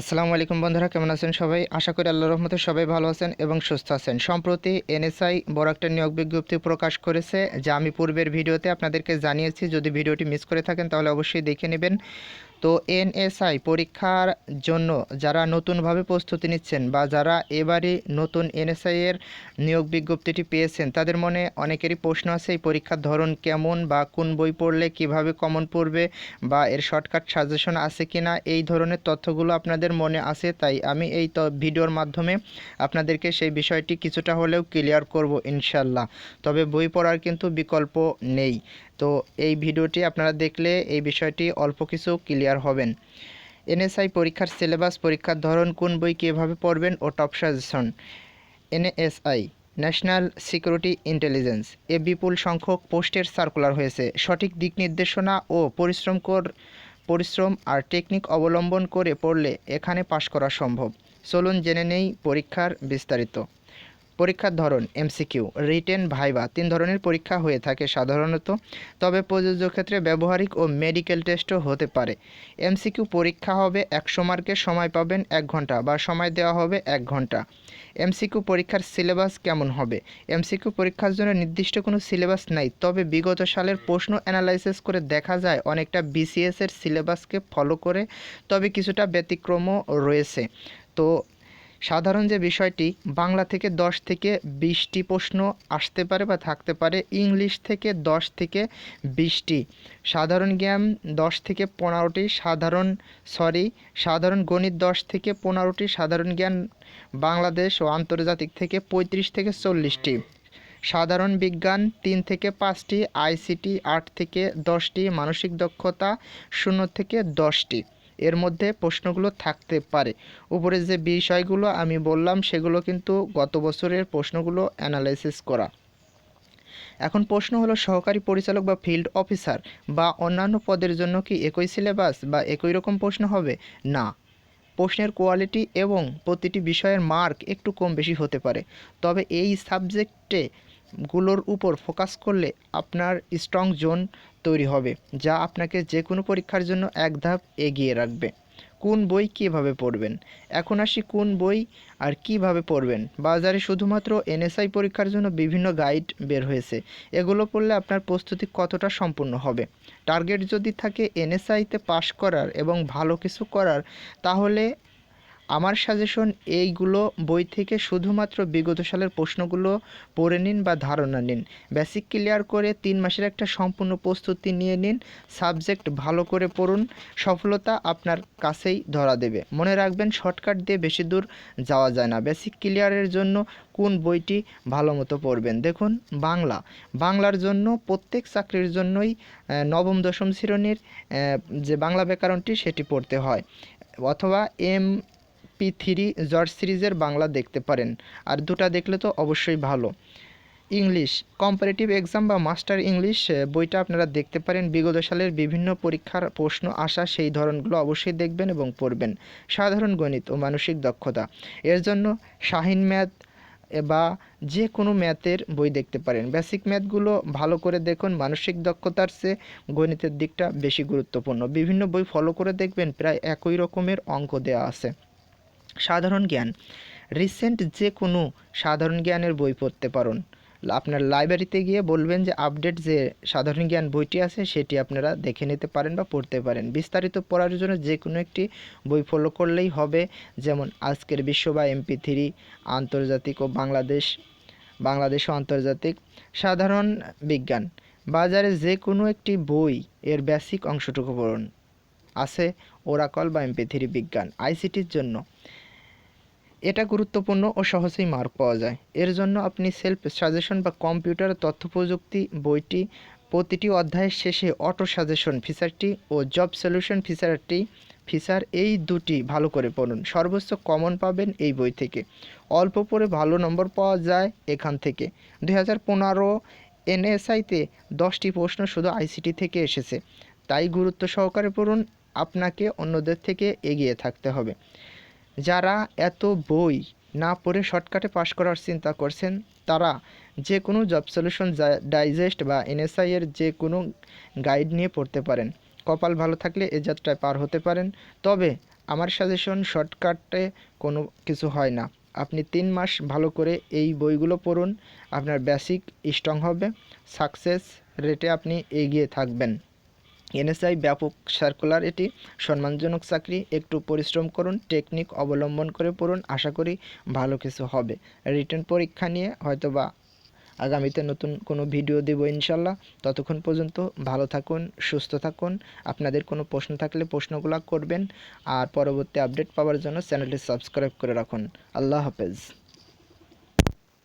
আসসালামু আলাইকুম বন্ধুরা, কেমন আছেন সবাই? আশা করি আল্লাহ রহমতে সবাই ভালো আছেন এবং সুস্থ আছেন। সম্প্রতি এনএসআই বড় একটা নিয়োগ বিজ্ঞপ্তি প্রকাশ করেছে, যা আমি পূর্বের ভিডিওতে আপনাদেরকে জানিয়েছি। যদি ভিডিওটি মিস করে থাকেন, তাহলে অবশ্যই দেখে নেবেন। তো এনএসআই পরীক্ষার জন্য যারা নতুনভাবে প্রস্তুতি নিচ্ছেন বা যারা এবারই নতুন এনএসআই এর নিয়োগ বিজ্ঞপ্তিটি পেয়েছেন, তাদের মনে অনেকেরই প্রশ্ন আছে এই পরীক্ষার ধরন কেমন বা কোন বই পড়লে কীভাবে কমন পড়বে বা এর শর্টকাট সাজেশন আছে কি না এই ধরনের তথ্যগুলো আপনাদের মনে আছে, তাই আমি এই ভিডিওর মাধ্যমে আপনাদেরকে সেই বিষয়টি কিছুটা হলেও ক্লিয়ার করব ইনশাল্লাহ। তবে বই পড়ার কিন্তু বিকল্প নেই। তো এই ভিডিওটি আপনারা দেখলে এই বিষয়টি অল্প কিছু ক্লিয়ার হবেন। এনএসআই পরীক্ষার সিলেবাস পরীক্ষার ধরন কোন বই কীভাবে পড়বেন ও top suggestion NSI national security intelligence এ বিপুল সংখ্যক পোস্টের সার্কুলার হয়েছে। সঠিক দিক নির্দেশনা ও পরিশ্রম কর পরিশ্রম আর টেকনিক অবলম্বন করে পড়লে এখানে পাশ করা সম্ভব। চলুন জেনে নেই পরীক্ষার বিস্তারিত। পরীক্ষার ধরন এমসিকিউ রিটেন ভাইবা তিন ধরনের পরীক্ষা হয়ে থাকে সাধারণত, তবে প্রযোজ্য ক্ষেত্রে ব্যবহারিক ও মেডিকেল টেস্টও হতে পারে। এমসিকিউ পরীক্ষা হবে একশো মার্কের সময় পাবেন এক ঘণ্টা বা সময় দেওয়া হবে এক ঘণ্টা। এমসিকিউ পরীক্ষার সিলেবাস কেমন হবে? এমসিকিউ পরীক্ষার জন্য নির্দিষ্ট কোনো সিলেবাস নাই, তবে বিগত সালের প্রশ্ন অ্যানালাইসিস করে দেখা যায় অনেকটা বিসিএস এর সিলেবাসকে ফলো করে, তবে কিছুটা ব্যতিক্রমও রয়েছে। তো সাধারণ যে বিষয়টি, বাংলা থেকে দশ থেকে বিশটি প্রশ্ন আসতে পারে বা থাকতে পারে, ইংলিশ থেকে দশ থেকে বিশটি। সাধারণ জ্ঞান দশ থেকে পনেরোটি, সাধারণ, সরি, সাধারণ গণিত দশ থেকে পনেরোটি, সাধারণ জ্ঞান বাংলাদেশ ও আন্তর্জাতিক থেকে পঁয়ত্রিশ থেকে চল্লিশটি। সাধারণ বিজ্ঞান তিন থেকে পাঁচটি, আইসিটি আট থেকে দশটি, মানসিক দক্ষতা শূন্য থেকে দশটি। এর মধ্যে প্রশ্নগুলো থাকতে পারে। উপরে যে বিষয়গুলো আমি বললাম, সেগুলো কিন্তু গত বছরের প্রশ্নগুলো অ্যানালাইসিস করা। এখন প্রশ্ন হলো, সহকারী পরিচালক বা ফিল্ড অফিসার বা অন্যান্য পদের জন্য কি একই সিলেবাস বা একই রকম প্রশ্ন হবে? না। প্রশ্নের কোয়ালিটি এবং প্রতিটি বিষয়ের মার্ক একটু কম বেশি হতে পারে। তবে এই সাবজেক্টে গুলোর উপর ফোকাস করলে আপনার স্ট্রং জোন তৈরি হবে, যা আপনাকে যে কোনো পরীক্ষার জন্য এক ধাপ এগিয়ে রাখবে। কোন বই কীভাবে পড়বেন? এখন আসি কোন বই আর কীভাবে পড়বেন? বাজারে শুধুমাত্র এনএসআই পরীক্ষার জন্য বিভিন্ন গাইড বের হয়েছে, এগুলো পড়লে আপনার প্রস্তুতি কতটা সম্পূর্ণ হবে? টার্গেট যদি থাকে এনএসআইতে পাশ করার এবং ভালো কিছু করার, তাহলে আমার সাজেশন এইগুলো বই থেকে শুধুমাত্র বিগত সালের প্রশ্নগুলো পড়ে নিন বা ধারণা নিন। বেসিক ক্লিয়ার করে তিন মাসের একটা সম্পূর্ণ প্রস্তুতি নিয়ে নিন সাবজেক্ট ভালো করে পড়ুন, সফলতা আপনার কাছেই ধরা দেবে। মনে রাখবেন শর্টকাট দিয়ে বেশি দূর যাওয়া যায় না। বেসিক ক্লিয়ারের জন্য কোন বইটি ভালো মতো পড়বেন? দেখুন, বাংলা। বাংলার জন্য প্রত্যেক চাকরির জন্যই নবম, দশম শ্রেণির যে বাংলা ব্যাকরণটি সেটি পড়তে হয়। অথবা এম পি থ্রি জর্জ সিরিজের বাংলা দেখতে পারেন। আর দুটা দেখলে তো অবশ্যই ভালো। ইংলিশ কম্পারেটিভ এক্সাম বা মাস্টার ইংলিশ বইটা আপনারা দেখতে পারেন। বিগত সালের বিভিন্ন পরীক্ষার প্রশ্ন আসা সেই ধরনগুলো অবশ্যই দেখবেন এবং পড়বেন। সাধারণ গণিত ও মানসিক দক্ষতা। এর জন্য শাহিন ম্যাথ বা যে কোনো ম্যাথের বই দেখতে পারেন। বেসিক ম্যাথগুলো ভালো করে দেখুন। মানসিক দক্ষতার চেয়ে গণিতের দিকটা বেশি গুরুত্বপূর্ণ। বিভিন্ন বই ফলো করে দেখবেন। প্রায় একই রকমের অঙ্ক দেওয়া আছে। সাধারণ জ্ঞান। রিসেন্ট যে কোনো সাধারণ জ্ঞানের বই পড়তে পারেন। আপনার লাইব্রেরিতে গিয়ে বলবেন যে, আপডেট যে সাধারণ জ্ঞান বইটি আছে, সেটি আপনারা দেখে নিতে পারেন বা পড়তে পারেন। বিস্তারিত পড়ার জন্য যে কোনো একটি বই ফলো করলেই হবে। যেমন আজকের বিশ্ব বা এমপি থ্রি, আন্তর্জাতিক ও বাংলাদেশ বাংলাদেশ ও আন্তর্জাতিক সাধারণ বিজ্ঞান। বাজারে যে কোনো একটি বই এর বেসিক অংশটুকু পড়ুন। আছে ওরাকল বা এমপি থ্রি বিজ্ঞান, আইসিটির জন্য। এটা গুরুত্বপূর্ণ ও সহজেই মার্ক পাওয়া যায়। এর জন্য আপনি সেলফ সাজেশন বা কম্পিউটার তথ্য প্রযুক্তি বইটি, প্রতিটি অধ্যায়ের শেষে অটো সাজেশন ফিচারটি ও জব সলিউশন ফিচারটি ফিচার এই দুটি ভালো করে পড়ুন। সর্বোচ্চ কমন পাবেন এই বই থেকে। অল্প পড়ে ভালো নম্বর পাওয়া যায় এখান থেকে। দুই হাজার পনেরো এনএসআইতে দশটি প্রশ্ন শুধু আইসিটি থেকে এসেছে। তাই গুরুত্ব সহকারে পড়ুন। আপনাকে অন্যদের থেকে এগিয়ে থাকতে হবে। যারা এত বই না পড়ে শর্টকাটে পাশ করার চিন্তা করছেন, তারা যে কোনো জব সলিউশন ডাইজেস্ট বা এনএসআই এর যে কোনো গাইড নিয়ে পড়তে পারেন। কপাল ভালো থাকলে এ যাত্রায় পার হতে পারেন। তবে আমার সাজেশন, শর্টকাটে কোনো কিছু হয় না। আপনি তিন মাস ভালো করে এই বইগুলো পড়ুন, আপনার বেসিক স্ট্রং হবে, সাকসেস রেটে আপনি এগিয়ে থাকবেন। এনএসআই ব্যাপক সার্কুলার এটি সম্মানজনক চাকরি, একটু পরিশ্রম করুন টেকনিক অবলম্বন করে পড়ুন, আশা করি ভালো কিছু হবে। রিটার্ন পরীক্ষা নিয়ে হয়তোবা আগামীতে নতুন কোনো ভিডিও দেব ইনশাল্লাহ ততক্ষণ পর্যন্ত ভালো থাকুন, সুস্থ থাকুন। আপনাদের কোনো প্রশ্ন থাকলে প্রশ্নগুলো করবেন। আর পরবর্তী আপডেট পাওয়ার জন্য চ্যানেলটি সাবস্ক্রাইব করে রাখুন। আল্লাহ হাফেজ।